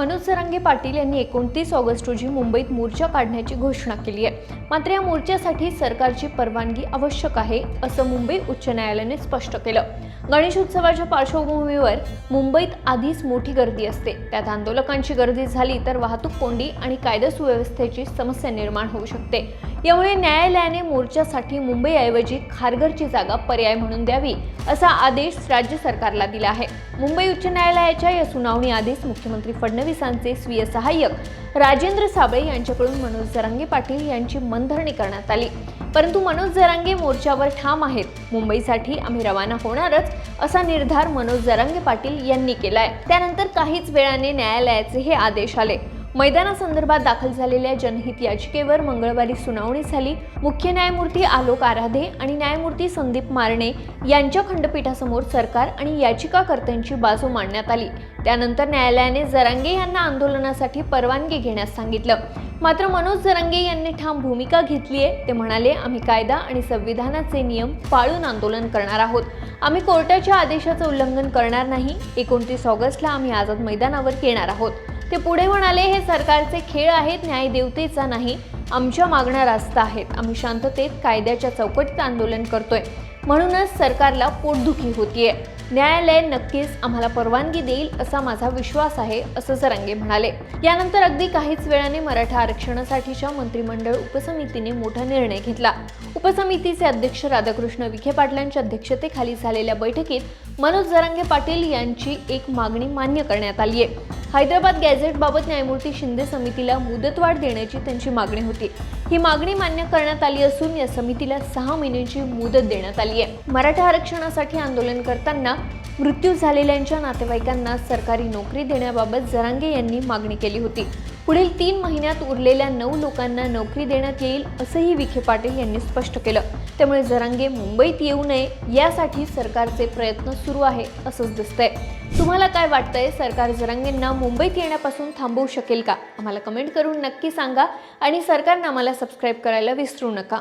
मनोज सरांगे पाटील यांनी एकोणतीस ऑगस्ट रोजी मुंबईत मोर्चा काढण्याची घोषणा केली आहे. मात्र या मोर्चासाठी सरकारची परवानगी आवश्यक आहे असं मुंबई उच्च न्यायालयाने स्पष्ट केलं. गणेशोत्सवाच्या पार्श्वभूमीवर मुंबईत आधीच मोठी गर्दी असते. त्यात आंदोलकांची गर्दी झाली तर वाहतूक कोंडी आणि कायदा सुव्यवस्थेची समस्या निर्माण होऊ शकते. यामुळे न्यायालयाने मोर्चासाठी मुंबईऐवजी खारघरची जागा पर्याय म्हणून द्यावी असा आदेश राज्य सरकारला दिला आहे. मुंबई उच्च न्यायालयाच्या या सुनावणी आधीच मुख्यमंत्री पोलिसांचे स्वीय सहाय्यक. राजेंद्र साबळे यांच्याकडून मनोज जरांगे पाटील यांची मनधरणी करण्यात आली. परंतु मनोज जरांगे मोर्चावर ठाम आहेत. मुंबईसाठी आम्ही रवाना होणारच असा निर्धार मनोज जरांगे पाटील यांनी केलाय. त्यानंतर काहीच वेळाने न्यायालयाचे हे आदेश आले. मैदानासंदर्भात दाखल झालेल्या जनहित याचिकेवर मंगळवारी सुनावणी झाली. मुख्य न्यायमूर्ती आलोक आराधे आणि न्यायमूर्ती संदीप मारणे यांच्या खंडपीठासमोर सरकार आणि याचिकाकर्त्यांची बाजू मांडण्यात आली. त्यानंतर न्यायालयाने जरांगे यांना आंदोलनासाठी परवानगी घेण्यास सांगितलं. मात्र मनोज जरांगे यांनी ठाम भूमिका घेतली आहे ते म्हणाले आम्ही कायदा आणि संविधानाचे नियम पाळून आंदोलन करणार आहोत. आम्ही कोर्टाच्या आदेशाचं उल्लंघन करणार नाही. एकोणतीस ऑगस्टला आम्ही आझाद मैदानावर येणार आहोत. ते पुढे म्हणाले हे सरकारचे खेळ आहेत न्यायदेवतेचा नाही. आमच्या मागण्या रास्त आहेत. आम्ही शांततेत कायद्याच्या चौकटीत आंदोलन करतोय. म्हणूनच सरकारला पोटदुखी होतीये. न्यायालय नक्कीच आम्हाला परवानगी देईल असा माझा विश्वास आहे असं जरांगे म्हणाले. यानंतर अगदी काहीच वेळाने मराठा आरक्षणासाठीच्या मंत्रिमंडळ उपसमितीने मोठा निर्णय घेतला. उपसमितीचे अध्यक्ष राधाकृष्ण विखे पाटलांच्या अध्यक्षतेखाली झालेल्या बैठकीत मनोज जरांगे पाटील यांची एक मागणी मान्य करण्यात आली आहे हैदराबाद गॅझेटबाबत न्यायमूर्ती शिंदे समितीला मुदतवाढ देण्याची त्यांची मागणी होती. ही मागणी मान्य करण्यात आली असून या समितीला सहा महिन्यांची मुदत देण्यात आली आहे. मराठा आरक्षणासाठी आंदोलन करताना मृत्यू झालेल्यांच्या नातेवाईकांना सरकारी नोकरी देण्याबाबत जरांगे यांनी मागणी केली होती. पुढील तीन महिन्यात उरलेल्या नऊ लोकांना नोकरी देण्यात येईल असंही विखे पाटील यांनी स्पष्ट केलं. त्यामुळे जरांगे मुंबईत येऊ नये यासाठी सरकारचे प्रयत्न सुरू आहे असंच दिसतंय. तुम्हाला काय वाटतंय? सरकार जरांगेंना मुंबईत येण्यापासून थांबवू शकेल का? आम्हाला कमेंट करून नक्की सांगा आणि सरकारनं आम्हाला सबस्क्राईब करायला विसरू नका.